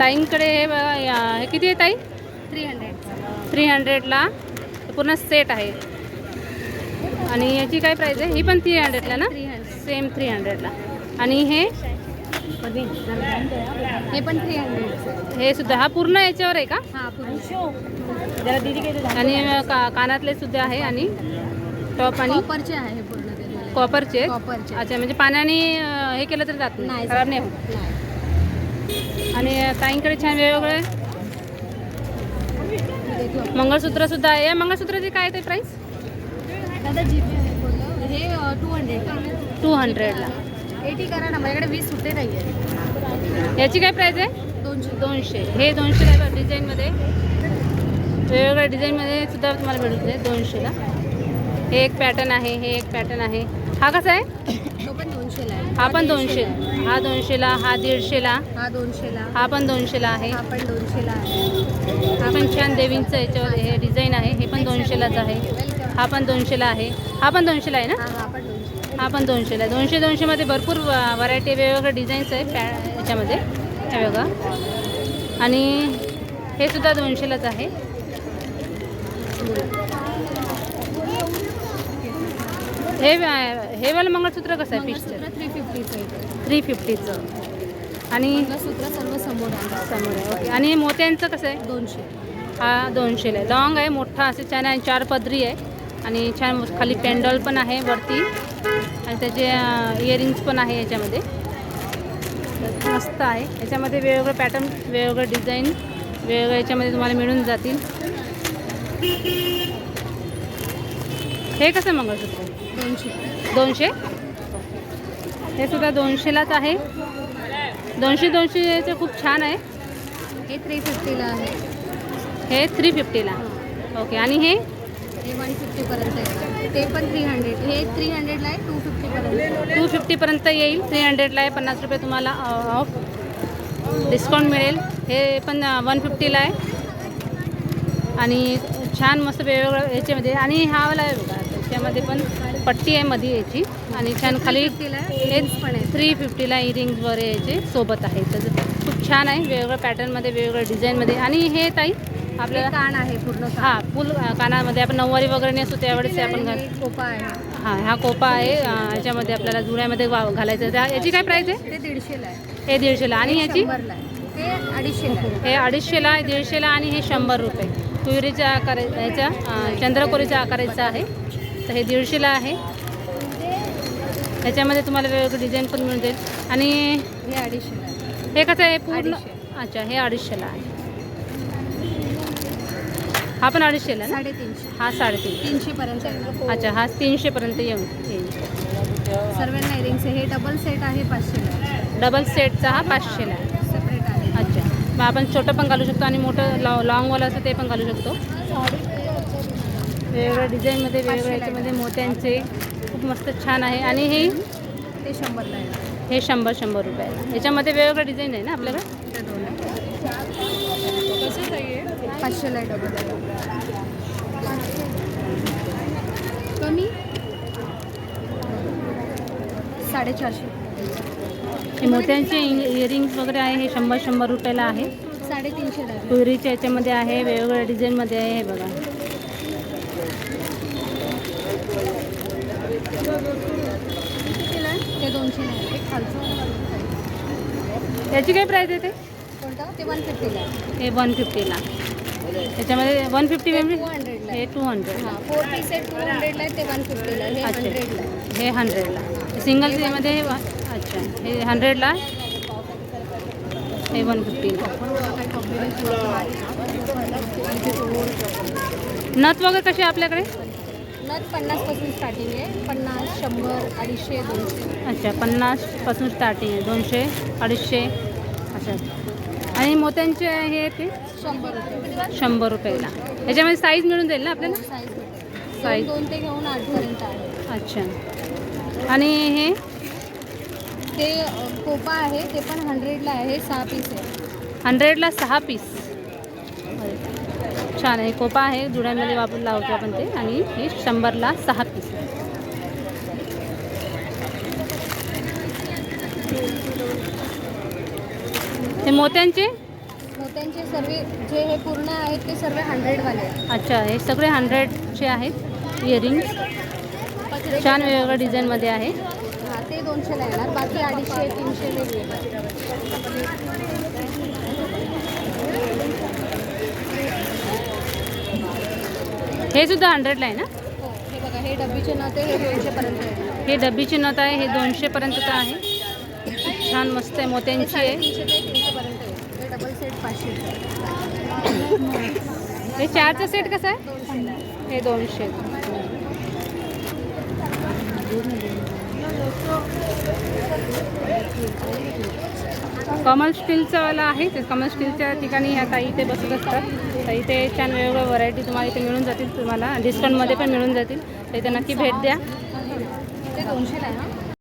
ताईंकडे हे हे किती आहे ताई? थ्री हंड्रेड थ्री हंड्रेडला पूर्ण सेट आहे. आणि याची काय प्राईस आहे? ही पण थ्री हंड्रेडला ना? थ्री हंड्रेड सेम थ्री हंड्रेडला आणि हे? हे पण थ्री हंड्रेड हे सुद्धा हा पूर्ण याच्यावर आहे का? आणि का कानातले सुद्धा आहे आणि टॉप आणि कॉपरचे आहे पूर्ण कॉपरचे कॉपरचे अच्छा म्हणजे पाण्याने हे केलं तरी जात नाही नाही खराब नाही होत नाही आणि ताईंकडे छान वेगवेगळे. मंगळसूत्र सुद्धा आहे. या मंगळसूत्राची काय ते प्राईस हे टू हंड्रेड टू हंड्रेडला एटी करा ना माझ्याकडे वीस सुट्टे नाही आहे याची काय प्राईस आहे? दोनशे. दोनशे. हे बघा डिझाईनमध्ये. वेगवेगळ्या डिझाईनमध्ये सुद्धा तुम्हाला भेटून जाईल दोनशेला. हे एक पॅटर्न आहे हे एक पॅटर्न आहे. हा कसा आहे? तो पण दोनशेला आहे. हा पण दोनशे. हा दोनशेला हा दीडशेला हा दोनशेला. हा पण दोनशेला आहे. हा पण दोनशेला आहे. हा पण छान देवींचं याच्यावर हे डिझाईन आहे हे पण दोनशेलाच आहे. हा पण दोनशेला आहे. हा पण दोनशेला आहे ना? हा हा पण दोनशे हा पण दोनशेला आहे. दोनशे दोनशेमध्ये भरपूर व्हरायटी वेगवेगळे डिझाईन्स आहे पॅ याच्यामध्ये. हे बघा. आणि हे सुद्धा दोनशेलाच आहे. हे हे वालं मंगळसूत्र कसं आहे मंगळसूत्र फिक्सचं थ्री फिफ्टीचं आहे थ्री फिफ्टीचं आणि मंगळसूत्र सर्व समोर आहे. समोर आहे ओके. आणि मोत्यांचं कसं आहे? दोनशे. हा दोनशेला आहे. लॉंग आहे मोठा असे छान आहे आणि चार पदरी आहे. आणि छान खाली पेंडल पण आहे वरती. आणि त्याचे इयरिंग्स पण आहे याच्यामध्ये. मस्त आहे. याच्यामध्ये वेगवेगळे पॅटर्न वेगवेगळे डिझाईन वेगवेगळ्या याच्यामध्ये तुम्हाला मिळून जातील. हे कसं मंगळसूत्र? दोनशे. दोनशे? हे सुद्धा दोनशेलाच आहे. दोनशे दोनशेचं खूप छान आहे. हे थ्री फिफ्टीला आहे. हे थ्री फिफ्टीला ओके आणि हे? हे वन फिफ्टीपर्यंत आहे ते पण थ्री हंड्रेड हे थ्री हंड्रेडला आहे टू फिफ्टीपर्यंत टू फिफ्टीपर्यंत येईल. थ्री हंड्रेडला आहे पन्नास रुपये तुम्हाला ऑफ डिस्काउंट मिळेल. हे पण वन फिफ्टीला आहे. आणि छान मस्त वेगवेगळं याच्यामध्ये. आणि हा वाला आहे बघा. त्याच्यामध्ये पण पट्टी आहे मध्ये याची. आणि छान खाली पण आहे थ्री फिफ्टीला इयरिंग्स वगैरे याचे सोबत आहे. तर खूप छान आहे. वेगवेगळ्या पॅटर्नमध्ये वेगवेगळ्या डिझाईनमध्ये आणि हे ताई आपल्याला कान आहे पूर्ण. हां फुल कानामध्ये आपण नऊवारी वगैरे नेसतो त्यावेळेस आपण घाल हे कोपा आहे. हां हा कोपा आहे. याच्यामध्ये आपल्याला जुड्यामध्ये वा- घालायचं. त्या- याची काय प्राईस आहे? ते दीडशेला आहे. हे दीडशेला. आणि याची? ते अडीचशेला आहे. हे अडीचशेला दीडशेला आणि हे शंभर रुपये. तुरीच्या आकार ह्याच्या चंद्रकोरीच्या आकाराचं आहे. तर हे दीडशेला आहे. ह्याच्यामध्ये तुम्हाला वेगवेगळे डिझाईन पण मिळून जाईल. आणि हे अडीचशेला आहे. हे कसं आहे? पूर्ण. अच्छा हे अडीचशेला आहे. हा पण अडीचशेला ना? साडेतीनशे. हा साडेतीन तीनशेपर्यंत आहे अच्छा हा तीनशेपर्यंत येऊन येईल. सर्वांना इयरिंग्स हे डबल सेट आहे पाचशेला. डबल सेटचा हा पाचशेला आहे. सेपरेट आहे. अच्छा. मग आपण छोटं पण घालू शकतो आणि मोठं लॉ लॉंगवालं असं ते पण घालू शकतो. वेगवेगळ्या डिझाईनमध्ये वेगवेगळ्या याच्यामध्ये मोत्यांचे. खूप मस्त छान आहे. आणि हे? ते शंभरला आहे. हे शंभर शंभर रुपये. आहे याच्यामध्ये वेगवेगळं डिझाईन आहे ना आपल्याकडे? ते दोन आहे. पाचशेला आहे डबल कमी? साडेचारशे. हे मोत्यांचे इयरिंग्स वगैरे आहे हे शंभर शंभर रुपयाला आहे. साडेतीनशेला आहे. तुरीच्या याच्यामध्ये आहे वेगवेगळ्या डिझाईनमध्ये आहे हे बघा कितीला आहे? ते दोनशेला आहे ते खालचं याची काय प्राईस आहे ते? वन फिफ्टीला हे वन फिफ्टीला त्याच्यामध्ये वन फिफ्टी हंड्रेडला हे टू हंड्रेड हां फोर पीस आहे टू हंड्रेडला आहे ते वन फिफ्टीला आहे. हे. हंड्रेडला हे सिंगलमध्ये हे अच्छा. हे हंड्रेडला हे वन फिफ्टीला नथ वगैरे कशी आहे आपल्याकडे? नथ पन्नासपासून स्टार्टिंग आहे. पन्नास शंभर अडीचशे दोनशे. अच्छा पन्नासपासून स्टार्टिंग आहे. दोनशे अडीचशे अच्छा. आणि मोत्यांचे हे ते? शंभर रुपये. शंभर रुपयाला. याच्यामध्ये साईज मिळून जाईल ना आपल्याला? Size size. दोन ते घेऊन आठपर्यंत आहे. अच्छा. आणि हे? ते अ, कोपा आहे. ते पण हंड्रेडला आहे. सहा पीस आहे. हंड्रेडला सहा पीस छान आहे. कोपा आहे जुड्यांमध्ये वापर लावतो आपण ते. आणि हे शंभरला सहा पीस हे मोत्यांचे? मोत्यांचे सर्व जे हे पूर्ण आहेत ते सर्व हंड्रेडवाले आहेत. अच्छा हे सगळे हंड्रेडचे आहेत इयरिंग्स पत्रे छान वेगवेगळ्या डिझाईनमध्ये आहे. हां ते दोनशेला येणार. बाकी अडीचशे तीनशे हे सुद्धा हंड्रेडला आहे ना? हो हे बघा हे डब्बीचे नते हे दोनशेपर्यंत येणार हे डब्बीची नथ आहे हे दोनशेपर्यंतचं आहे. छान मस्त आहे मोत्यांची आहे. ते तीनशेपर्यंत हे डबल सेट पाचशे. हे चारचा सेट कसा आहे? हे दोनशे. कमल स्टीलचं वाला आहे. ते कमल स्टीलच्या ठिकाणी ह्या ताई इथे बसत असतात. तर इथे छान वेगवेगळ्या व्हरायटी तुम्हाला इथे मिळून जातील तुम्हाला. डिस्काउंटमध्ये पण मिळून जातील. तर इथे नक्की भेट द्या. ते दोनशे नाही ना